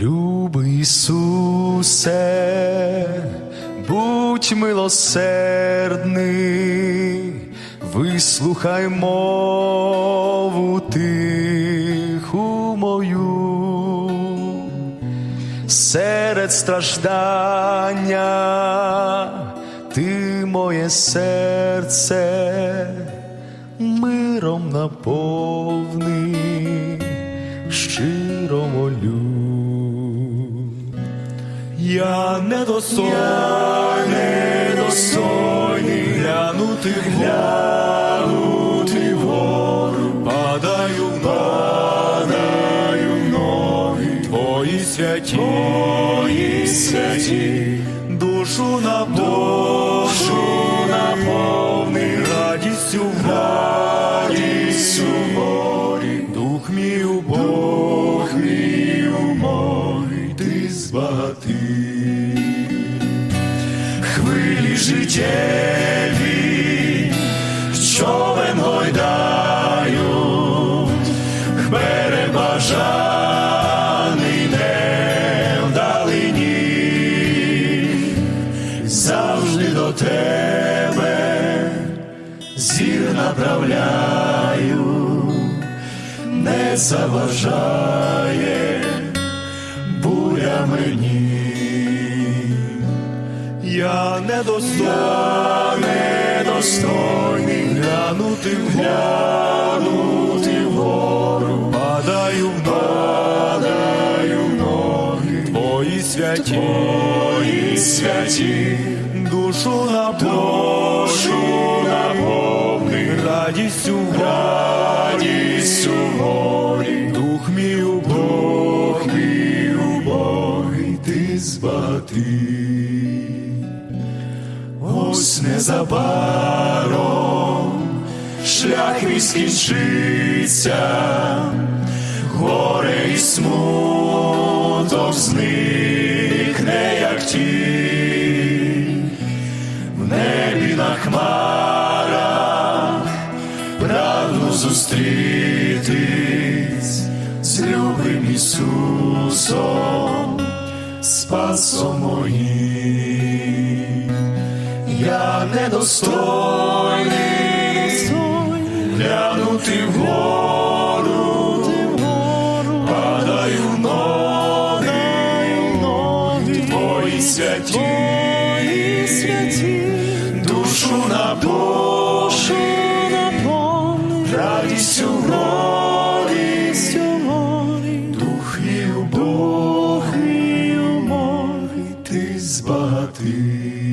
Любий Ісусе, будь милосердний, вислухай мову тиху мою, серед страждання ти моє серце миром наповни, щиро молю. Я недостойний, недостойний глянути, глянути вгору, падаю, падаю в ноги, твої святі, твої святі, душу на душу наповни, радістю, радістю життєві, човен гойдають, перебажаний не вдалині, завжди до тебе зір направляю, не заважає буря мені. Я недостойний, глянути глянути вгору, падаю в падаю в ноги, твої святі, твої святі, душу на душу наповни, радістю, радістю горі, дух мій у Бог, мій у Богі, ти збагатий. Ось незабаром. Шлях мій скінчиться, горе і смуток зникне, як ті в небі на хмарах недостойний. Глянути вгору, падаю ноги, твої святі, душу напоши, радістю радість дух і любов, і умови ти збагатий.